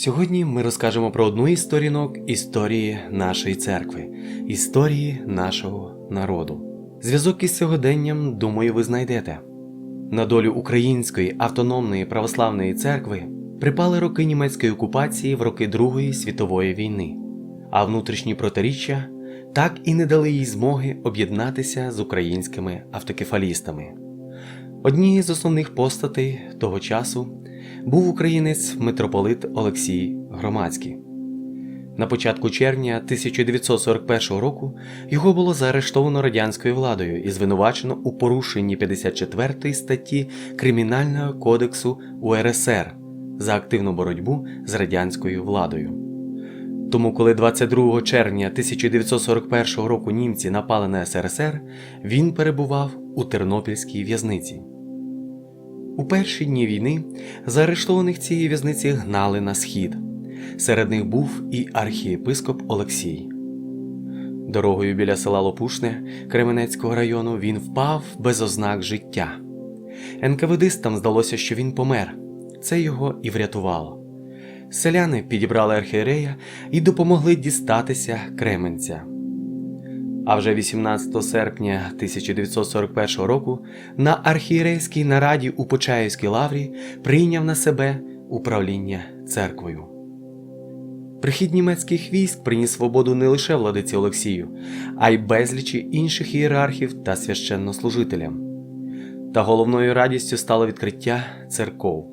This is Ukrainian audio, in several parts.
Сьогодні ми розкажемо про одну із сторінок історії нашої церкви, історії нашого народу. Зв'язок із сьогоденням, думаю, ви знайдете. На долю Української автономної православної церкви припали роки німецької окупації в роки Другої світової війни, а внутрішні протиріччя так і не дали їй змоги об'єднатися з українськими автокефалістами. Однією з основних постатей того часу був українець митрополит Олексій Громадський. На початку червня 1941 року його було заарештовано радянською владою і звинувачено у порушенні 54 статті Кримінального кодексу УРСР за активну боротьбу з радянською владою. Тому, коли 22 червня 1941 року німці напали на СРСР, він перебував у Тернопільській в'язниці. У перші дні війни заарештованих цієї в'язниці гнали на схід. Серед них був і архієпископ Олексій. Дорогою біля села Лопушне Кременецького району він впав без ознак життя. НКВДистам здалося, що він помер. Це його і врятувало. Селяни підібрали архієрея і допомогли дістатися Кременця. А вже 18 серпня 1941 року на архієрейській нараді у Почаївській лаврі прийняв на себе управління церквою. Прихід німецьких військ приніс свободу не лише владиці Олексію, а й безлічі інших ієрархів та священнослужителям. Та головною радістю стало відкриття церков.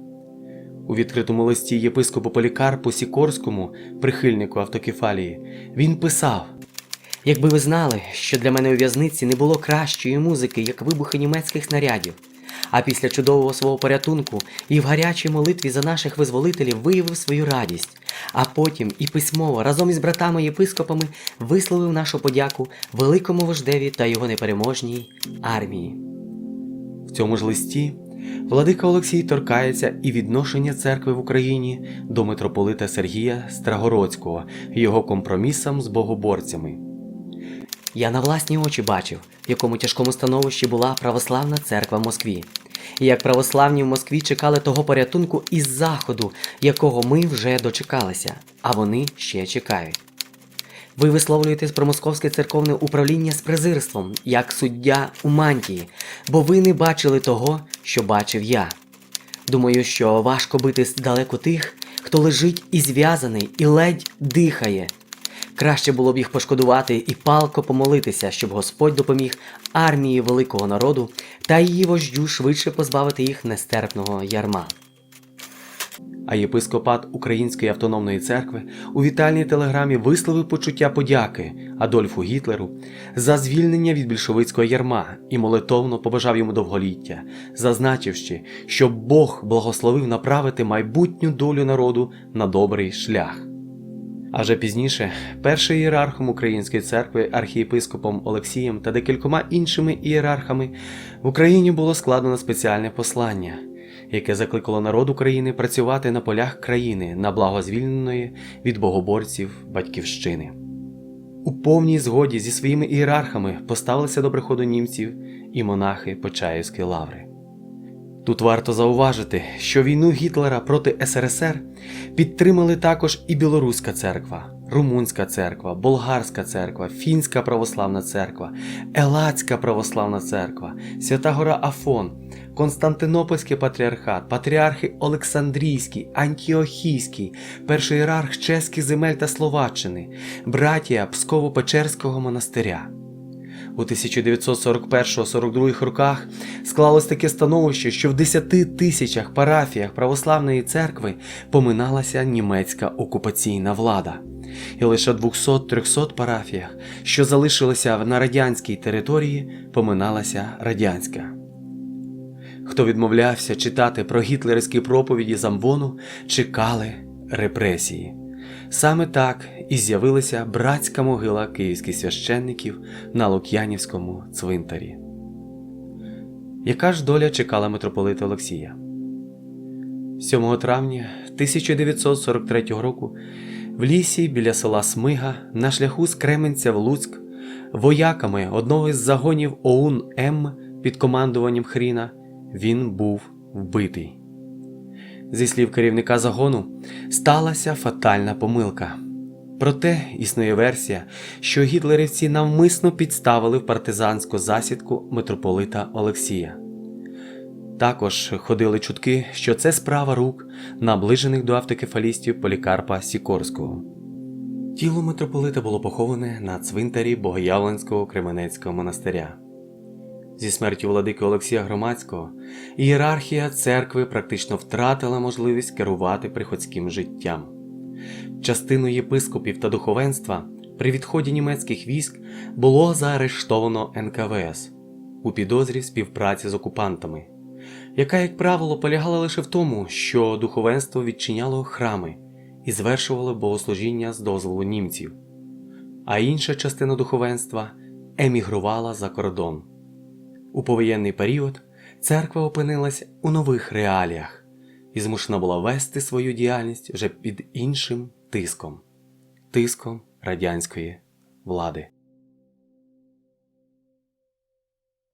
У відкритому листі єпископу Полікарпу Сікорському, прихильнику автокефалії, він писав. Якби ви знали, що для мене у в'язниці не було кращої музики, як вибухи німецьких снарядів, а після чудового свого порятунку і в гарячій молитві за наших визволителів виявив свою радість, а потім і письмово разом із братами-єпископами висловив нашу подяку великому вождеві та його непереможній армії. В цьому ж листі владика Олексій торкається і відношення церкви в Україні до митрополита Сергія Страгородського його компромісам з богоборцями. Я на власні очі бачив, в якому тяжкому становищі була православна церква в Москві, і як православні в Москві чекали того порятунку із заходу, якого ми вже дочекалися, а вони ще чекають. Ви висловлюєтесь про московське церковне управління з презирством, як суддя у мантії, бо ви не бачили того, що бачив я. Думаю, що важко бити далеко тих, хто лежить і зв'язаний, і ледь дихає. Краще було б їх пошкодувати і палко помолитися, щоб Господь допоміг армії великого народу та її вождю швидше позбавити їх нестерпного ярма. А єпископат Української автономної церкви у вітальній телеграмі висловив почуття подяки Адольфу Гітлеру за звільнення від більшовицького ярма і молитовно побажав йому довголіття, зазначивши, що Бог благословив направити майбутню долю народу на добрий шлях. А вже пізніше першим ієрархом Української церкви архієпископом Олексієм та декількома іншими ієрархами в Україні було складено спеціальне послання, яке закликало народ України працювати на полях країни на благо звільненої від богоборців батьківщини. У повній згоді зі своїми ієрархами поставилися до приходу німців і монахи Почаївської лаври. Тут варто зауважити, що війну Гітлера проти СРСР підтримали також і Білоруська церква, Румунська церква, Болгарська церква, Фінська православна церква, Елацька православна церква, Свята Гора Афон, Константинопольський патріархат, патріархи Олександрійський, Антіохійський, перший ієрарх чеських земель та Словаччини, братія Псково-Печерського монастиря. У 1941-42 роках склалось таке становище, що в 10 тисячах парафіях православної церкви поминалася німецька окупаційна влада, і лише в 200-300 парафіях, що залишилися на радянській території, поминалася радянська. Хто відмовлявся читати про гітлерівські проповіді Замвону, чекали репресії. Саме так і з'явилася братська могила київських священників на Лук'янівському цвинтарі. Яка ж доля чекала митрополита Олексія? 7 травня 1943 року в лісі біля села Смига на шляху з Кременця в Луцьк вояками одного із загонів ОУН М під командуванням Хріна він був вбитий. Зі слів керівника загону, сталася фатальна помилка. Проте існує версія, що гітлерівці навмисно підставили в партизанську засідку митрополита Олексія. Також ходили чутки, що це справа рук наближених до автокефалістів Полікарпа Сікорського. Тіло митрополита було поховане на цвинтарі Богоявленського Кременецького монастиря. Зі смертю владики Олексія Громадського ієрархія церкви практично втратила можливість керувати приходським життям. Частину єпископів та духовенства при відході німецьких військ було заарештовано НКВС у підозрі співпраці з окупантами, яка, як правило, полягала лише в тому, що духовенство відчиняло храми і звершувало богослужіння з дозволу німців, а інша частина духовенства емігрувала за кордон. У повоєнний період церква опинилась у нових реаліях і змушена була вести свою діяльність вже під іншим тиском тиском радянської влади.